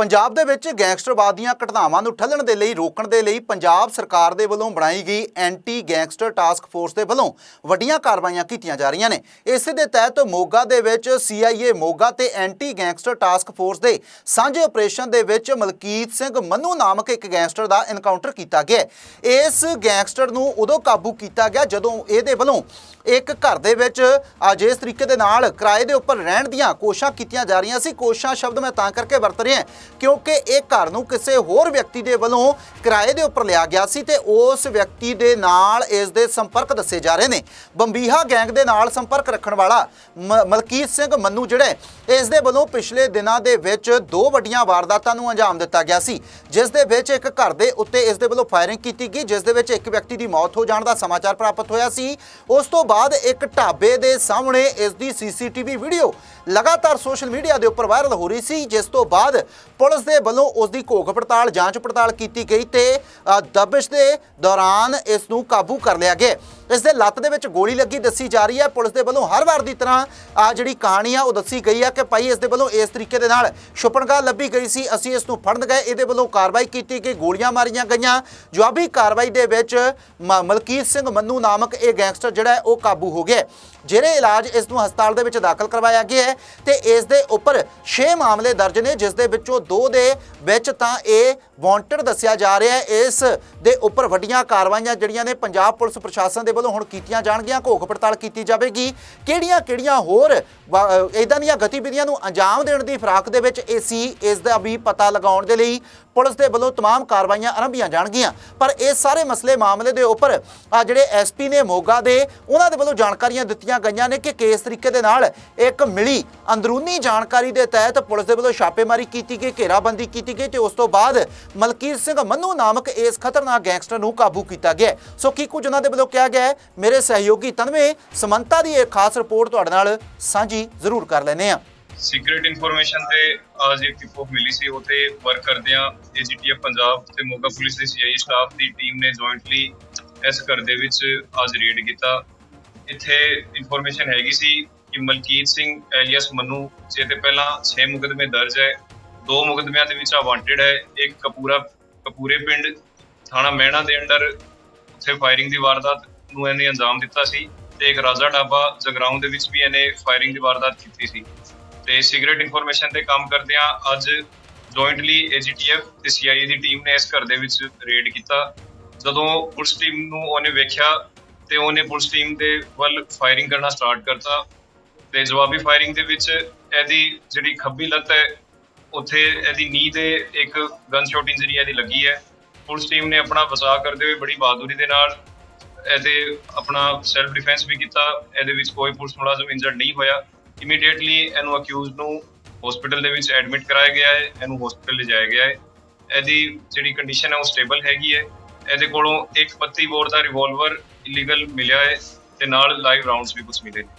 ਪੰਜਾਬ ਦੇ ਵਿੱਚ ਗੈਂਗਸਟਰਵਾਦ ਦੀਆਂ ਘਟਨਾਵਾਂ ਨੂੰ ਠੱਲਣ ਦੇ ਲਈ, ਰੋਕਣ ਦੇ ਲਈ ਪੰਜਾਬ ਸਰਕਾਰ ਦੇ ਵੱਲੋਂ ਬਣਾਈ ਗਈ ਐਂਟੀ ਗੈਂਗਸਟਰ ਟਾਸਕ ਫੋਰਸ ਦੇ ਵੱਲੋਂ ਵੱਡੀਆਂ ਕਾਰਵਾਈਆਂ ਕੀਤੀਆਂ ਜਾ ਰਹੀਆਂ ਨੇ। ਇਸੇ ਦੇ ਤਹਿਤ ਮੋਗਾ ਦੇ ਵਿੱਚ ਸੀਆਈਏ ਮੋਗਾ ਤੇ ਐਂਟੀ ਗੈਂਗਸਟਰ ਟਾਸਕ ਫੋਰਸ ਦੇ ਸਾਂਝੇ ਆਪਰੇਸ਼ਨ ਦੇ ਵਿੱਚ ਮਲਕੀਤ ਸਿੰਘ ਮੰਨੂ ਨਾਮਕ ਇੱਕ ਗੈਂਗਸਟਰ ਦਾ ਐਨਕਾਊਂਟਰ ਕੀਤਾ ਗਿਆ ਇਸ ਗੈਂਗਸਟਰ ਨੂੰ ਉਦੋਂ ਕਾਬੂ ਕੀਤਾ ਗਿਆ ਜਦੋਂ ਇਹਦੇ ਵੱਲੋਂ ਇੱਕ ਘਰ ਦੇ ਵਿੱਚ ਆ ਜਿਸ ਤਰੀਕੇ ਦੇ ਨਾਲ ਕਿਰਾਏ ਦੇ ਉੱਪਰ ਰਹਿਣ ਦੀਆਂ ਕੋਸ਼ਿਸ਼ਾਂ ਕੀਤੀਆਂ ਜਾ ਰਹੀਆਂ ਸੀ। ਕੋਸ਼ਿਸ਼ਾਂ ਸ਼ਬਦ ਮੈਂ ਤਾਂ ਕਰਕੇ ਵਰਤ ਰਿਹਾ ਕਿਉਂਕਿ ਇਹ ਘਰ ਨੂੰ ਕਿਸੇ ਹੋਰ ਵਿਅਕਤੀ ਦੇ ਵੱਲੋਂ ਕਿਰਾਏ ਦੇ ਉੱਪਰ ਲਿਆ ਗਿਆ ਸੀ ਤੇ ਉਸ ਵਿਅਕਤੀ ਦੇ ਨਾਲ ਇਸ ਦੇ ਸੰਪਰਕ ਦੱਸੇ ਜਾ ਰਹੇ ਨੇ। ਬੰਬੀਹਾ ਗੈਂਗ ਦੇ ਨਾਲ ਸੰਪਰਕ ਰੱਖਣ ਵਾਲਾ ਮ- ਮਲਕੀਤ ਸਿੰਘ ਮੰਨੂ ਜਿਹੜੇ ਇਸ ਦੇ ਵੱਲੋਂ ਪਿਛਲੇ ਦਿਨਾਂ ਦੇ ਵਿੱਚ ਦੋ ਵੱਡੀਆਂ ਵਾਰਦਾਤਾਂ ਨੂੰ ਅੰਜਾਮ ਦਿੱਤਾ ਗਿਆ ਸੀ। ਜਿਸ ਦੇ ਵਿੱਚ ਇੱਕ ਘਰ ਦੇ ਉੱਤੇ ਇਸ ਦੇ ਵੱਲੋਂ ਫਾਇਰਿੰਗ ਕੀਤੀ ਗਈ, ਜਿਸ ਦੇ ਵਿੱਚ ਇੱਕ ਵਿਅਕਤੀ ਦੀ ਮੌਤ ਹੋ ਜਾਣ ਦਾ ਸਮਾਚਾਰ ਪ੍ਰਾਪਤ ਹੋਇਆ ਸੀ। ਉਸ ਤੋਂ ਬਾਅਦ ਬਾਅਦ ਇੱਕ ਢਾਬੇ ਦੇ ਸਾਹਮਣੇ ਇਸ ਦੀ ਸੀਸੀਟੀਵੀ ਵੀਡੀਓ ਲਗਾਤਾਰ ਸੋਸ਼ਲ ਮੀਡੀਆ ਦੇ ਉੱਪਰ ਵਾਇਰਲ ਹੋ ਰਹੀ ਸੀ ਜਿਸ ਤੋਂ ਬਾਅਦ ਪੁਲਿਸ ਦੇ ਵੱਲੋਂ ਉਸ ਦੀ ਘੋਖ ਪੜਤਾਲ ਜਾਂਚ ਪੜਤਾਲ ਕੀਤੀ ਗਈ ਤੇ ਅ, ਦਬਿਸ਼ ਦੇ ਦੌਰਾਨ ਇਸ ਨੂੰ ਕਾਬੂ ਕਰ ਲਿਆ ਗਿਆ। ਇਸ ਦੇ ਲੱਤ ਦੇ ਵਿੱਚ ਗੋਲੀ ਲੱਗੀ ਦੱਸੀ ਜਾ ਰਹੀ ਹੈ। ਪੁਲਿਸ ਦੇ ਵੱਲੋਂ ਹਰ ਵਾਰ ਦੀ ਤਰ੍ਹਾਂ ਆ ਜਿਹੜੀ ਕਹਾਣੀ ਆ ਉਹ ਦੱਸੀ ਗਈ ਆ ਕਿ ਭਾਈ ਇਸ ਦੇ ਵੱਲੋਂ ਇਸ ਤਰੀਕੇ ਦੇ ਨਾਲ ਛੁਪਣਗਾ ਲੱਭੀ ਗਈ ਸੀ। ਅਸੀਂ ਇਸ ਨੂੰ ਫੜਨ ਗਏ। ਇਹਦੇ ਵੱਲੋਂ ਕਾਰਵਾਈ ਕੀਤੀ ਗਈ। ਗੋਲੀਆਂ ਮਾਰੀਆਂ ਗਈਆਂ। ਜਵਾਬੀ ਕਾਰਵਾਈ ਦੇ ਵਿੱਚ ਮ- ਮਲਕੀਤ ਸਿੰਘ ਮੰਨੂ ਨਾਮਕ ਇਹ ਗੈਂਗਸਟਰ ਜਿਹੜਾ ਉਹ ਕਾਬੂ ਹੋ ਗਿਆ। ਜਿਹੜੇ ਇਲਾਜ ਇਸ ਨੂੰ ਹਸਪਤਾਲ ਦੇ ਵਿੱਚ ਦਾਖਲ ਕਰਵਾਇਆ ਗਿਆ ਹੈ ਤੇ ਇਸ ਦੇ ਉੱਪਰ 6 ਮਾਮਲੇ ਦਰਜ ਨੇ ਜਿਸ ਦੇ ਵਿੱਚੋਂ ਦੋ ਦੇ ਵਿੱਚ ਤਾਂ ਇਹ ਵਾਂਟਡ ਦੱਸਿਆ ਜਾ ਰਿਹਾ ਹੈ ਇਸ ਦੇ ਉੱਪਰ ਵੱਡੀਆਂ ਕਾਰਵਾਈਆਂ ਜਿਹੜੀਆਂ ਨੇ ਪੰਜਾਬ ਪੁਲਿਸ ਪ੍ਰਸ਼ਾਸਨ ਦੇ ਵੱਲੋਂ ਹੁਣ ਕੀਤੀਆਂ ਜਾਣਗੀਆਂ ਘੋਖ ਪੜਤਾਲ ਕੀਤੀ ਜਾਵੇਗੀ ਕਿਹੜੀਆਂ-ਕਿਹੜੀਆਂ ਹੋਰ ਇਦਾਂ ਦੀਆਂ ਗਤੀਵਿਧੀਆਂ ਨੂੰ ਅੰਜਾਮ ਦੇਣ ਦੀ ਫਰਾਕ ਦੇ ਵਿੱਚ ਇਹ ਸੀ ਇਸ ਦਾ ਵੀ ਪਤਾ ਲਗਾਉਣ ਦੇ ਲਈ ਪੁਲਿਸ ਦੇ ਵੱਲੋਂ तमाम ਕਾਰਵਾਈਆਂ ਆਰੰਭੀਆਂ ਜਾਣਗੀਆਂ ਪਰ ਇਹ ਸਾਰੇ ਮਸਲੇ ਮਾਮਲੇ ਦੇ ਉੱਪਰ ਆ ਜਿਹੜੇ ਐਸਪੀ ਨੇ ਮੋਗਾ ਦੇ ਉਹਨਾਂ ਦੇ ਵੱਲੋਂ ਜਾਣਕਾਰੀਆਂ ਦਿੱਤੀਆਂ ਗਈਆਂ ਨੇ ਕਿ ਕਿਸ ਤਰੀਕੇ ਦੇ ਨਾਲ ਇੱਕ ਮਿਲੀ ਅੰਦਰੂਨੀ ਜਾਣਕਾਰੀ ਦੇ ਤਹਿਤ ਪੁਲਿਸ ਦੇ ਵੱਲੋਂ ਛਾਪੇਮਾਰੀ ਕੀਤੀ ਗਈ, ਘੇਰਾਬੰਦੀ ਕੀਤੀ ਗਈ ਤੇ ਉਸ ਤੋਂ ਬਾਅਦ ਮਲਕੀਤ ਸਿੰਘ ਮੰਨੂ ਨਾਮਕ ਇਸ ਖਤਰਨਾਕ ਗੈਂਗਸਟਰ ਨੂੰ ਕਾਬੂ ਕੀਤਾ ਗਿਆ ਹੈ। ਸੋ ਕੀ ਕੁਝ ਉਹਨਾਂ ਦੇ ਵੱਲੋਂ ਕਿਹਾ ਗਿਆ ਹੈ? ਮੇਰੇ ਸਹਿਯੋਗੀ ਤਨਵੇਂ, ਸਮੰਤਾ ਦੀ ਇਹ ਖਾਸ ਰਿਪੋਰਟ ਤੁਹਾਡੇ ਨਾਲ ਸਾਂਝੀ ਜ਼ਰੂਰ ਕਰ ਲੈਨੇ ਆ ਸੀਕ੍ਰੀਟ ਇਨਫੋਰਮੇਸ਼ਨ ਤੇ ਅੱਜ ਇੱਕ ਟਿਪ ਆਫ ਮਿਲੀ ਸੀ, ਉਹ ਤੇ ਵਰਕ ਕਰਦੇ ਆ ਏਜੀਟੀਐਫ ਪੰਜਾਬ ਤੇ ਮੋਗਾ ਪੁਲਿਸ ਦੇ ਸੀਆਈ ਸਟਾਫ ਦੀ ਟੀਮ ਨੇ ਜੁਆਇੰਟਲੀ ਇਸ ਘਰ ਦੇ ਵਿੱਚ ਅੱਜ ਰੇਡ ਕੀਤਾ। ਇੱਥੇ ਇਨਫੋਰਮੇਸ਼ਨ ਹੈਗੀ ਸੀ ਕਿ ਮਲਕੀਤ ਸਿੰਘ, ਐਲੀਅਸ ਜੇ ਜਿਹਦੇ ਪਹਿਲਾਂ 6 ਮੁਕਦਮੇ ਦਰਜ ਹੈ, ਦੋ ਮੁਕਦਮਿਆਂ ਦੇ ਵਿੱਚ ਆ ਵਾਂਟਡ ਹੈ, ਇੱਕ ਕਪੂਰਾ, ਕਪੂਰੇ ਪਿੰਡ, ਥਾਣਾ ਮਹਿਣਾ ਦੇ ਅੰਡਰ ਉੱਥੇ ਫਾਇਰਿੰਗ ਦੀ ਵਾਰਦਾਤ ਨੂੰ ਇਹਨੇ ਅੰਜਾਮ ਦਿੱਤਾ ਸੀ ਤੇ ਇੱਕ ਰਾਜਾ ਢਾਬਾ ਜਗਰਾਉਂ ਦੇ ਵਿੱਚ ਵੀ ਇਹਨੇ ਫਾਇਰਿੰਗ ਦੀ ਵਾਰਦਾਤ ਕੀਤੀ ਸੀ। ਤੇ ਸਿਗਰਟ ਇਨਫੋਰਮੇਸ਼ਨ ਤੇ ਕੰਮ ਕਰਦੇ ਆ ਅੱਜ ਜੁਆਇੰਟਲੀ ਏਜੀਟੀਐਫ ਤੇ ਸੀਆਈਏ ਦੀ ਟੀਮ ਨੇ ਇਸ ਘਰ ਦੇ ਵਿੱਚ ਰੇਡ ਕੀਤਾ। ਜਦੋਂ ਪੁਲਿਸ ਟੀਮ ਨੂੰ ਉਹਨੇ ਵੇਖਿਆ ਤੇ ਉਹਨੇ ਪੁਲਿਸ ਟੀਮ ਦੇ ਵੱਲ ਫਾਇਰਿੰਗ ਕਰਨਾ ਸਟਾਰਟ ਕਰਤਾ ਤੇ ਜਵਾਬੀ ਫਾਇਰਿੰਗ ਦੇ ਵਿੱਚ ਇਹਦੀ ਜਿਹੜੀ ਖੱਬੀ ਲੱਤ ਹੈ, ਉੱਥੇ ਇਹਦੀ ਨੀ ਤੇ ਇੱਕ ਗਨ ਸ਼ਾਟ ਇੰਜਰੀ ਇਹਦੀ ਲੱਗੀ ਹੈ। ਪੁਲਿਸ ਟੀਮ ਨੇ ਆਪਣਾ ਬਚਾਅ ਕਰਦੇ ਹੋਏ ਬੜੀ ਬਹਾਦੁਰੀ ਦੇ ਨਾਲ ਇਹਦੇ ਆਪਣਾ ਸੈਲਫ ਡਿਫੈਂਸ ਵੀ ਕੀਤਾ, ਇਹਦੇ ਵਿੱਚ ਕੋਈ ਪੁਲਿਸ ਮੁਲਾਜ਼ਮ ਇੰਜਰਡ ਨਹੀਂ ਹੋਇਆ। ਇਮੀਡੀਏਟਲੀ ਇਹਨੂੰ ਅਕਿਊਜ਼ ਨੂੰ ਹਸਪੀਟਲ ਦੇ ਵਿੱਚ ਐਡਮਿਟ ਕਰਾਇਆ ਗਿਆ ਹੈ, ਇਹਨੂੰ ਹਸਪੀਟਲ ਲਿਜਾਇਆ ਗਿਆ ਹੈ। ਇਹਦੀ ਜਿਹੜੀ ਕੰਡੀਸ਼ਨ ਹੈ ਉਹ ਸਟੇਬਲ ਹੈਗੀ ਹੈ। ਇਹਦੇ ਕੋਲੋਂ ਇੱਕ 32 ਬੋਰ ਦਾ ਰਿਵਾਲਵਰ ਇਲੀਗਲ ਮਿਲਿਆ ਹੈ ਤੇ ਨਾਲ ਲਾਈਵ ਰਾਉਂਡਸ ਵੀ ਕੁਝ ਮਿਲੇ ਨੇ।